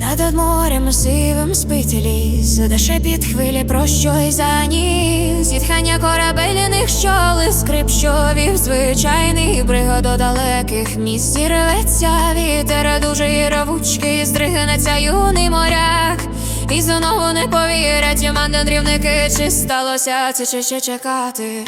Над морем сивим спить ліс, де шепіт хвилі про щось заніс Зітхання корабельних щоли, скрип, що вів звичайний бригад до далеких місць І рветься вітер дуже рвучкий, здригнеться юний моряк. І знову не повірять мандрівники, чи сталося це чи ще чекати.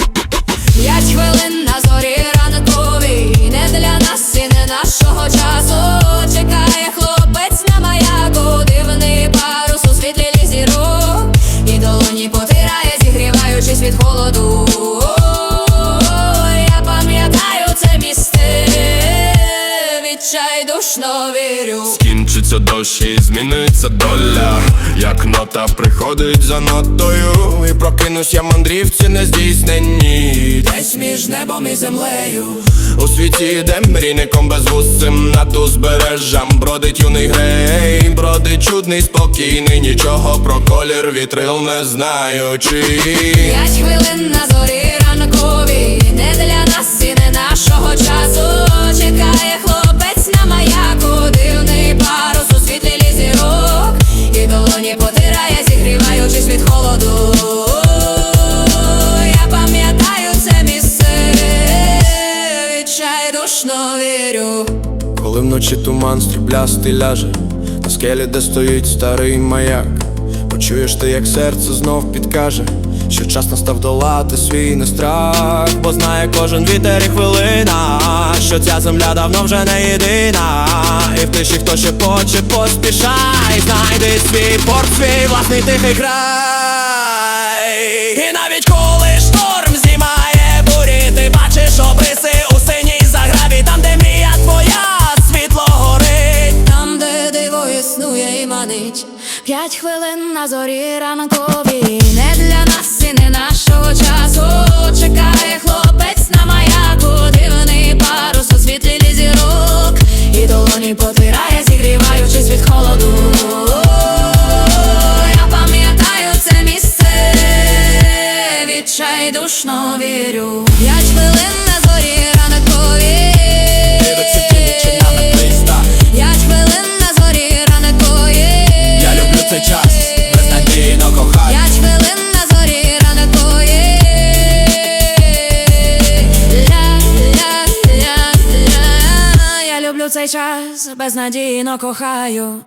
П'ять хвилин на зорі ранковій Не для нас і не нашого часу. Чекає хлопець на маяку Дивний парус у світлі зірок І долоні потирає, зігріваючись від холоду. Я пам'ятаю це місце Відчайдушно Скінчиться дощ і зміниться доля, як нота приходить за нотою, і прокинусь я мандрівці нездійсненні. Десь між небом і землею. У світі, де мрійником безвусим над узбережжям бродить юний грей, бродить чудний, спокійний, нічого про колір вітрил не знаючи. П'ять хвилин зігріваючись від холоду. Я пам'ятаю це місце Відчайдушно вірю. Коли вночі туман стріблястий ляже, на скелі, де стоїть старий маяк, почуєш ти, як серце знов підкаже, що час настав долати свій нестрах, бо знає кожен вітер і хвилина, що ця земля давно вже не єдина, і в тиші хто ще поче, поспішай, знайди свій порт, свій власний тихий край. І навіть коли шторм знімає бурі, ти бачиш обриси у синій заграві, там, де мрія твоя, світло горить. Там, де диво існує і манить П'ять хвилин на зорі ранкові Не для нас і не нашого часу І потирає, зігріваючись від холоду. Я пам'ятаю це місце Відчайдушно вірю цей час, безнадійно кохаю